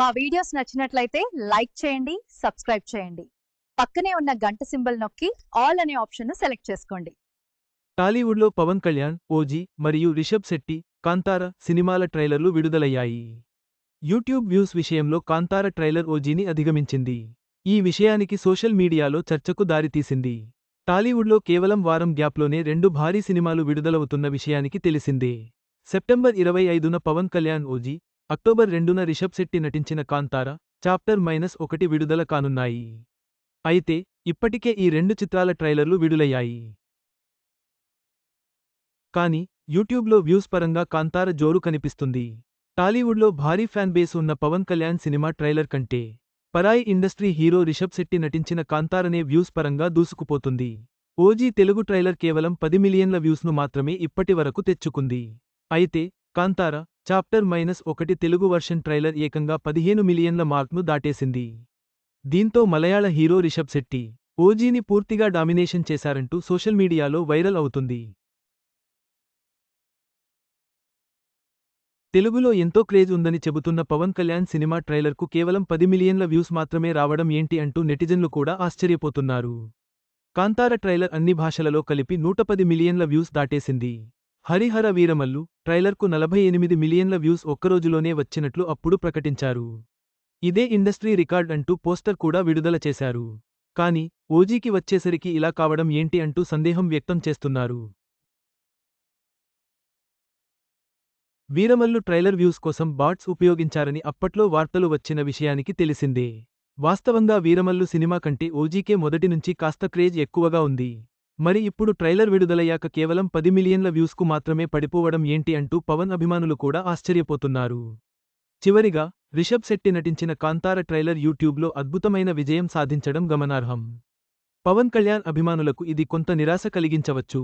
మా వీడియోస్ నచ్చినట్లయితే లైక్ చేయండి సబ్స్క్రైబ్ చేయండి. పక్కనే ఉన్న గంట సింబల్ నొక్కి ఆల్ అనే ఆప్షన్ సెలెక్ట్ చేసుకోండి. టాలీవుడ్లో పవన్ కళ్యాణ్ ఓజీ మరియు రిషబ్ శెట్టి కాంతార సినిమాల ట్రైలర్లు విడుదలయ్యాయి. యూట్యూబ్ వ్యూస్ విషయంలో కాంతార ట్రైలర్ ఓజీని అధిగమించింది. ఈ విషయానికి సోషల్ మీడియాలో చర్చకు దారితీసింది. టాలీవుడ్లో కేవలం వారం గ్యాప్లోనే రెండు భారీ సినిమాలు విడుదలవుతున్న విషయానికి తెలిసిందే. సెప్టెంబర్ ఇరవై ఐదున పవన్ కళ్యాణ్ ఓజీ అక్టోబర్ రెండున రిషబ్ శెట్టి నటించిన కాంతార చాప్టర్ మైనస్ ఒకటి విడుదల కానున్నాయి. అయితే ఇప్పటికే ఈ రెండు చిత్రాల ట్రైలర్లు విడులయ్యాయి కానీ యూట్యూబ్లో వ్యూస్ పరంగా కాంతార జోరు కనిపిస్తుంది. టాలీవుడ్లో భారీ ఫ్యాన్ బేస్ ఉన్న పవన్ కళ్యాణ్ సినిమా ట్రైలర్ కంటే పరాయి ఇండస్ట్రీ హీరో రిషబ్ శెట్టి నటించిన కాంతారనే వ్యూస్ పరంగా దూసుకుపోతుంది. ఓజీ తెలుగు ట్రైలర్ కేవలం పది మిలియన్ల వ్యూస్ను మాత్రమే ఇప్పటి వరకు తెచ్చుకుంది. అయితే కాంతార చాప్టర్ మైనస్ ఒకటి తెలుగు వర్షన్ ట్రైలర్ ఏకంగా పదిహేను మిలియన్ల మార్క్ను దాటేసింది. దీంతో మలయాళ హీరో రిషబ్ శెట్టి ఓజీని పూర్తిగా డామినేషన్ చేశారంటూ సోషల్ మీడియాలో వైరల్ అవుతుంది. తెలుగులో ఎంతో క్రేజ్ ఉందని చెబుతున్న పవన్ కళ్యాణ్ సినిమా ట్రైలర్కు కేవలం పది మిలియన్ల వ్యూస్ మాత్రమే రావడం ఏంటి అంటూ నెటిజన్లు కూడా ఆశ్చర్యపోతున్నారు. కాంతార ట్రైలర్ అన్ని భాషలలో కలిపి నూట పది మిలియన్ల వ్యూస్ దాటేసింది. హరిహర వీరమల్లు ట్రైలర్కు నలభై ఎనిమిది మిలియన్ల వ్యూస్ ఒక్కరోజులోనే వచ్చినట్లు అప్పుడు ప్రకటించారు. ఇదే ఇండస్ట్రీ రికార్డ్ అంటూ పోస్టర్ కూడా విడుదల చేశారు. కాని ఓజీకి వచ్చేసరికి ఇలా కావడం ఏంటి అంటూ సందేహం వ్యక్తం చేస్తున్నారు. వీరమల్లు ట్రైలర్ వ్యూస్ కోసం బాట్స్ ఉపయోగించారని అప్పట్లో వార్తలు వచ్చిన విషయానికి తెలిసిందే. వాస్తవంగా వీరమల్లు సినిమా కంటే ఓజీకే మొదటి నుంచి కాస్త క్రేజ్ ఎక్కువగా ఉంది. మరి ఇప్పుడు ట్రైలర్ విడుదలయ్యాక కేవలం పది మిలియన్ల వ్యూస్కు మాత్రమే పడిపోవడం ఏంటి అంటూ పవన్ అభిమానులు కూడా ఆశ్చర్యపోతున్నారు. చివరిగా రిషబ్ శెట్టి నటించిన కాంతార ట్రైలర్ యూట్యూబ్లో అద్భుతమైన విజయం సాధించడం గమనార్హం. పవన్ కళ్యాణ్ అభిమానులకు ఇది కొంత నిరాశ కలిగించవచ్చు.